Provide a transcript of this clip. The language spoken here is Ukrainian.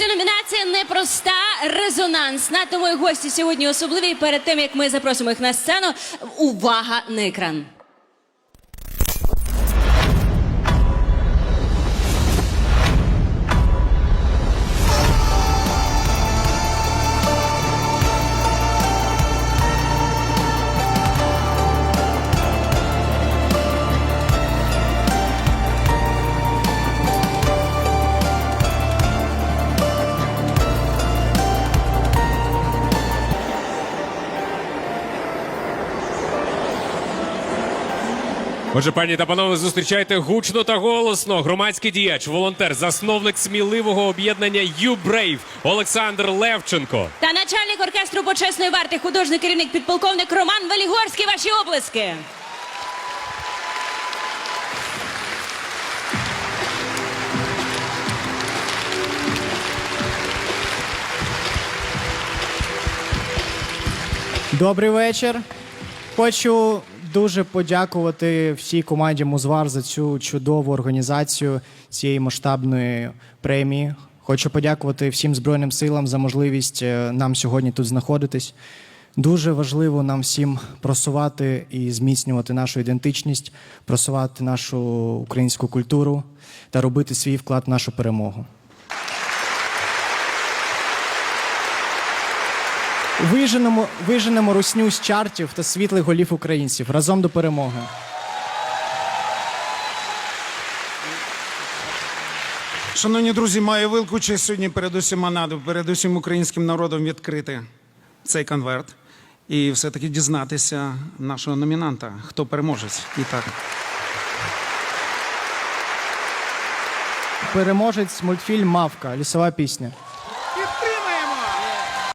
Друзі, номінація непроста, резонансна. Тому і гості сьогодні особливі. Перед тим як ми запросимо їх на сцену, увага на екран. Отже, пані та панове, зустрічайте гучно та голосно. Громадський діяч, волонтер, засновник сміливого об'єднання «YouBrave» Олександр Левченко. Та начальник оркестру почесної варти, художній керівник підполковник Роман Велігорський. Ваші оплески. Добрий вечір. Хочу дуже подякувати всій команді Музвар за цю чудову організацію цієї масштабної премії. Хочу подякувати всім Збройним силам за можливість е, нам сьогодні тут знаходитись. Дуже важливо нам всім просувати і зміцнювати нашу ідентичність, просувати нашу українську культуру та робити свій вклад в нашу перемогу. Виженемо, виженемо русню з чартів та світлих голів українців разом до перемоги. Шановні друзі, маю велику честь сьогодні перед усіма наду, перед усім українським народом відкрити цей конверт і все-таки дізнатися нашого номінанта, хто переможець. І так. Переможець мультфільм Мавка, лісова пісня.